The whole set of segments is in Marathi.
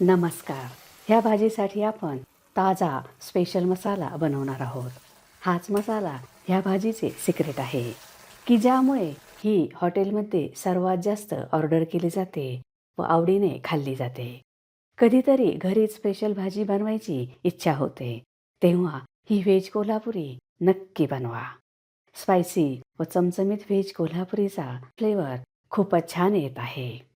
नमस्कार. ह्या भाजीसाठी आपण ताजा स्पेशल मसाला बनवणार आहोत. हाच मसाला ह्या भाजीचे सिक्रेट आहे. की ज्यामुळे ही हॉटेलमध्ये सर्वात जास्त ऑर्डर केली जाते व आवडीने खाल्ली जाते. कधीतरी घरी स्पेशल भाजी बनवायची इच्छा होते. तेव्हा ही व्हेज कोल्हापुरी नक्की बनवा. स्पायसी व चमचमीत व्हेज कोल्हापुरीचा फ्लेवर खूपच छान येत आहे.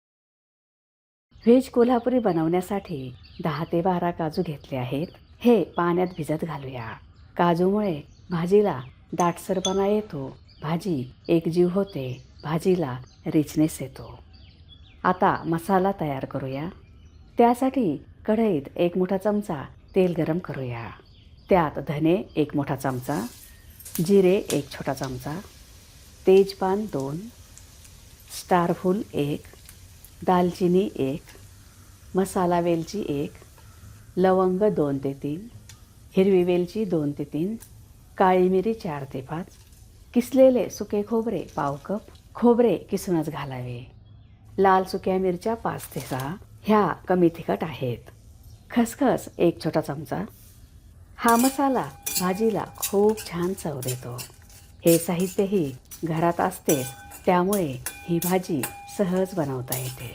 व्हेज कोल्हापुरी बनवण्यासाठी दहा ते बारा काजू घेतले आहेत. हे पाण्यात भिजत घालूया. काजूमुळे भाजीला दाटसरपणा येतो. भाजी एकजीव होते. भाजीला रिचनेस येतो. आता मसाला तयार करूया. त्यासाठी कढईत एक मोठा चमचा तेल गरम करूया. त्यात धने एक मोठा चमचा जिरे एक छोटा चमचा तेजपान दोन स्टारफूल एक दालचिनी एक मसाला वेलची एक लवंग दोन ते तीन हिरवी वेलची दोन ते तीन काळी मिरी चार ते पाच किसलेले सुके खोबरे पाव कप खोबरे किसूनच घालावे. लाल सुक्या मिरच्या पाच ते सहा ह्या कमी तिखट आहेत. खसखस एक छोटा चमचा. हा मसाला भाजीला खूप छान चव देतो. हे साहित्यही घरात असतेच त्यामुळे ही भाजी सहज बनवता येते.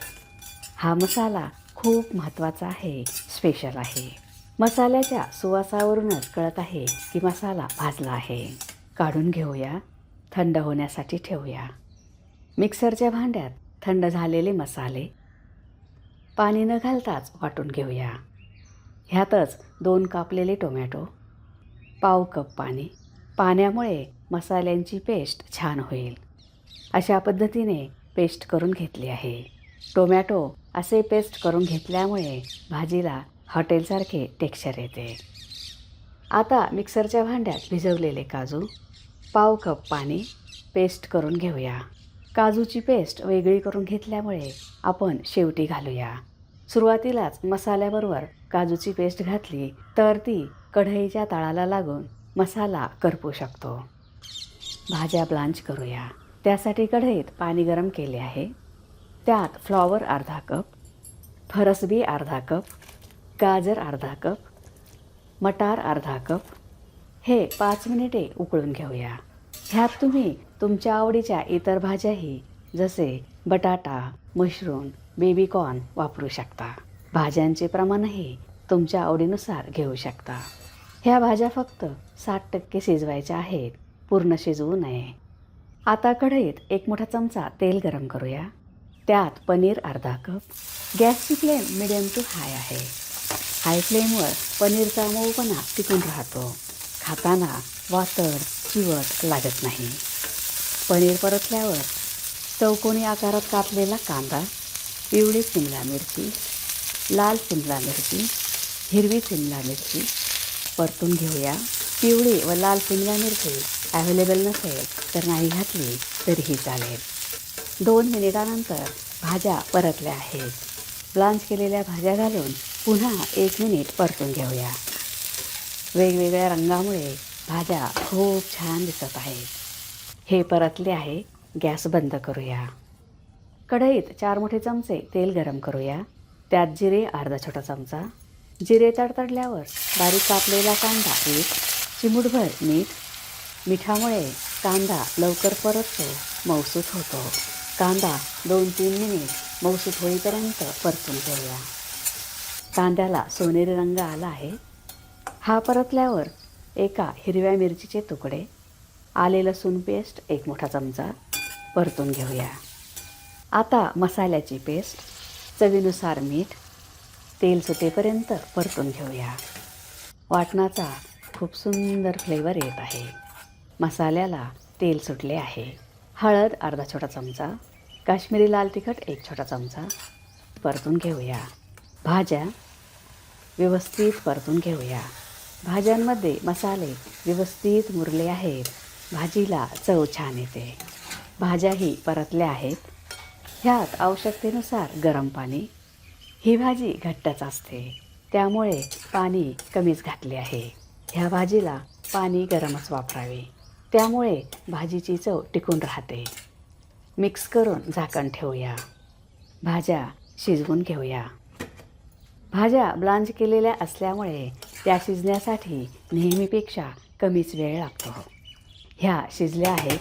हा मसाला खूप महत्त्वाचा आहे स्पेशल आहे. मसाल्याच्या सुवासावरूनच कळत आहे की मसाला भाजला आहे. काढून घेऊया थंड होण्यासाठी ठेवूया. मिक्सरच्या भांड्यात थंड झालेले मसाले पाणी न घालताच वाटून घेऊया. ह्यातच दोन कापलेले टोमॅटो पाव कप पाणी. पाण्यामुळे मसाल्यांची पेस्ट छान होईल. अशा पद्धतीने पेस्ट करून घेतली आहे. टोमॅटो असे पेस्ट करून घेतल्यामुळे भाजीला हॉटेलसारखे टेक्स्चर येते. आता मिक्सरच्या भांड्यात भिजवलेले काजू पाव कप पाणी पेस्ट करून घेऊया. काजूची पेस्ट वेगळी करून घेतल्यामुळे आपण शेवटी घालूया. सुरुवातीलाच मसाल्याबरोबर काजूची पेस्ट घातली तर ती कढईच्या तळाला लागून मसाला करपू शकतो. भाज्या ब्लांच करूया. त्यासाठी कढईत पाणी गरम केले आहे. त्यात फ्लॉवर अर्धा कप फरसबी अर्धा कप गाजर अर्धा कप मटार अर्धा कप. हे पाच मिनिटे उकळून घेऊया. ह्यात तुम्ही तुमच्या आवडीच्या इतर भाज्याही जसे बटाटा मशरूम बेबीकॉर्न वापरू शकता. भाज्यांचे प्रमाणही तुमच्या आवडीनुसार घेऊ शकता. ह्या भाज्या फक्त साठ टक्के शिजवायच्या आहेत. पूर्ण शिजवू नये. आता कढईत एक मोठा चमचा तेल गरम करूया. त्यात पनीर अर्धा कप. गॅसची फ्लेम मिडियम टू हाय आहे. हाय फ्लेमवर पनीरचा मऊपणा टिकून राहतो. खाताना वातड चिवट लागत नाही. पनीर परतल्यावर चौकोनी आकारात कापलेला कांदा पिवळी शिमला मिरची लाल शिमला मिरची हिरवी शिमला मिरची. परतून घेऊया. पिवळी व लाल शिमला मिरची अवेलेबल नसेल तर नाही घातली तरीही चालेल. दोन मिनिटानंतर भाज्या परतल्या आहेत. ब्लांच केलेल्या भाज्या घालून पुन्हा एक मिनिट परतून घेऊया. वेगवेगळ्या रंगामुळे भाज्या खूप छान दिसत आहेत. हे परतले आहे गॅस बंद करूया. कढईत चार मोठे चमचे तेल गरम करूया. त्यात जिरे अर्धा छोटा चमचा. जिरे तडतडल्यावर बारीक कापलेला कांदा एक चिमूटभर मीठ. मिठामुळे कांदा लवकर परततो मौसूत होतो. कांदा दोन तीन मिनिट मौसूत होईपर्यंत परतून घेऊया. कांद्याला सोनेरी रंग आला आहे. हा परतल्यावर एका हिरव्या मिरचीचे तुकडे आले लसूण पेस्ट एक मोठा चमचा परतून घेऊया. आता मसाल्याची पेस्ट चवीनुसार मीठ तेल सुटेपर्यंत परतून घेऊया. वाटणाचा खूप सुंदर फ्लेवर येत आहे. मसाल्याला तेल सुटले आहे. हळद अर्धा छोटा चमचा. काश्मीरी लाल तिखट एक छोटा चमचा. परतून घेऊया. भाज्या व्यवस्थित परतून घेऊया. भाज्यांमध्ये मसाले व्यवस्थित मुरले आहेत. भाजीला चव छान येते. भाज्याही परतल्या आहेत. ह्यात आवश्यकतेनुसार गरम पाणी. ही भाजी घट्टच असते. त्यामुळे पाणी कमीच घातले आहे. ह्या भाजीला पाणी गरमच वापरावे. त्यामुळे भाजीची चव टिकून राहते. मिक्स करून झाकण ठेवूया. भाज्या शिजवून घेऊया. भाज्या ब्लांच केलेल्या असल्यामुळे त्या शिजण्यासाठी नेहमीपेक्षा कमीच वेळ लागतो. ह्या शिजल्या आहेत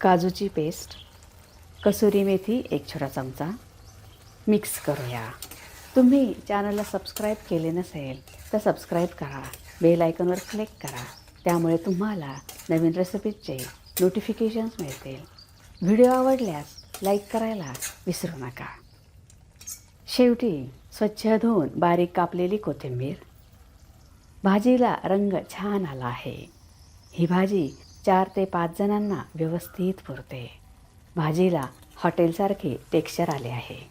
काजूची पेस्ट कसुरी मेथी एक छोटा चमचा. मिक्स करूया. तुम्ही चॅनलला सबस्क्राईब केले नसेल तर सबस्क्राईब करा. बेल आयकॉनवर क्लिक करा. त्यामुळे तुम्हाला नवीन रेसिपीजचे नोटिफिकेशन्स मिळतील. व्हिडिओ आवडल्यास लाईक करायला विसरू नका. शेवटी स्वच्छ धुवून बारीक कापलेली कोथिंबीर. भाजीला रंग छान आला आहे. ही भाजी चार ते पाच जणांना व्यवस्थित पुरते. भाजीला हॉटेलसारखे टेक्स्चर आले आहे.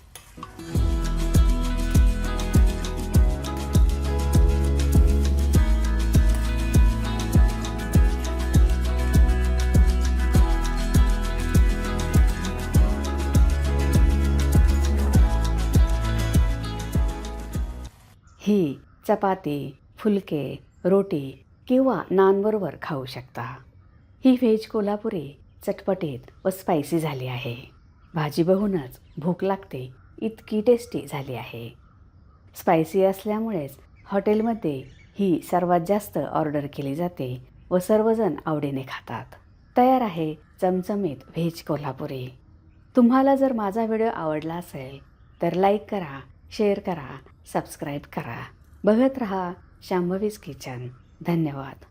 चपाती फुलके रोटी किंवा नानबरोबर खाऊ शकता. ही व्हेज कोल्हापुरी चटपटीत व स्पायसी झाली आहे. भाजी बघूनच भूक लागते इतकी टेस्टी झाली आहे. स्पायसी असल्यामुळेच हॉटेलमध्ये ही सर्वात जास्त ऑर्डर केली जाते व सर्वजण आवडीने खातात. तयार आहे चमचमीत व्हेज कोल्हापुरी. तुम्हाला जर माझा व्हिडिओ आवडला असेल तर लाईक करा शेअर करा सबस्क्राईब करा. बघत रहा शांभवीज किचन धन्यवाद.